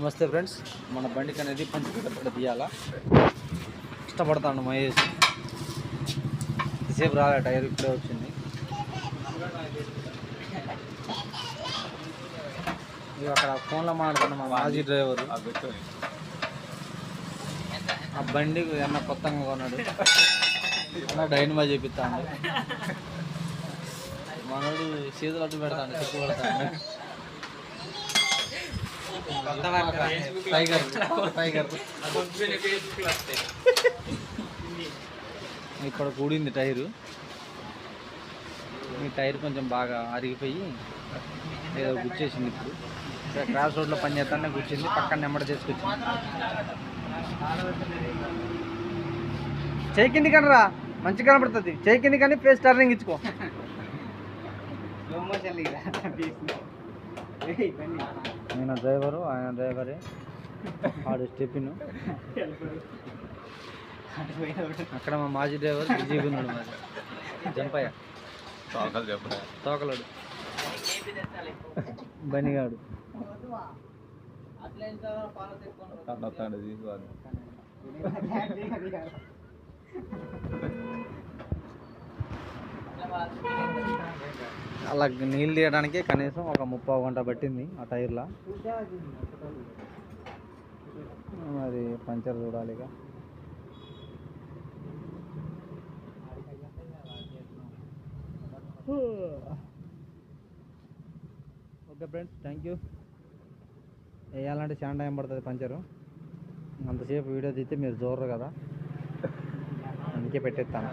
నమస్తే ఫ్రెండ్స్. మన బండికి అనేది పంచిపెట్టబడి తీయాలా? ఇష్టపడతాను మహేష్. సేపు రాలే టైర్ ఇప్పుడే వచ్చింది. అక్కడ ఫోన్లో మాట్లాడుతున్న మా మాజీ డ్రైవర్. ఆ బండి అన్న కొత్తగా కొన్నాడు? అన్న డైనమా చేపిస్తాను మనోడు చేతులు అడ్డు పెడతాను చెప్పు పెడతాను టైగర్ టైగర్ ఇక్కడ కూడింది టైరు. మీ టైర్ కొంచెం బాగా అరిగిపోయి ఏదో గుచ్చేసింది ఇప్పుడు. క్రాస్ రోడ్లో పని చేస్తానే గుచ్చింది పక్కన నెంబర్ తీసుకొచ్చింది. చేయి కింది కనరా మంచి కనబడుతుంది చేయి కింది కానీ ఫేస్ టర్నింగ్ ఇచ్చుకో నేను డ్రైవరు ఆయన డ్రైవరే. ఆడు స్టెపిన్ అక్కడ మా మాజీ డ్రైవర్ బిజీగా ఉన్నాడు మరి. జంపయ్య తోకలాడు. బనిగాడు. అలా నీళ్ళు తీయడానికి కనీసం ఒక ముప్పై గంట పట్టింది ఆ టైర్లో. మరి పంచర్ చూడాలి ఇక. Okay friends thank you. వేయాలంటే చాలా టైం పడుతుంది పంచరు. అంతసేపు వీడియో తీస్తే మీరు చూడరు కదా. అందుకే పెట్టేస్తాను.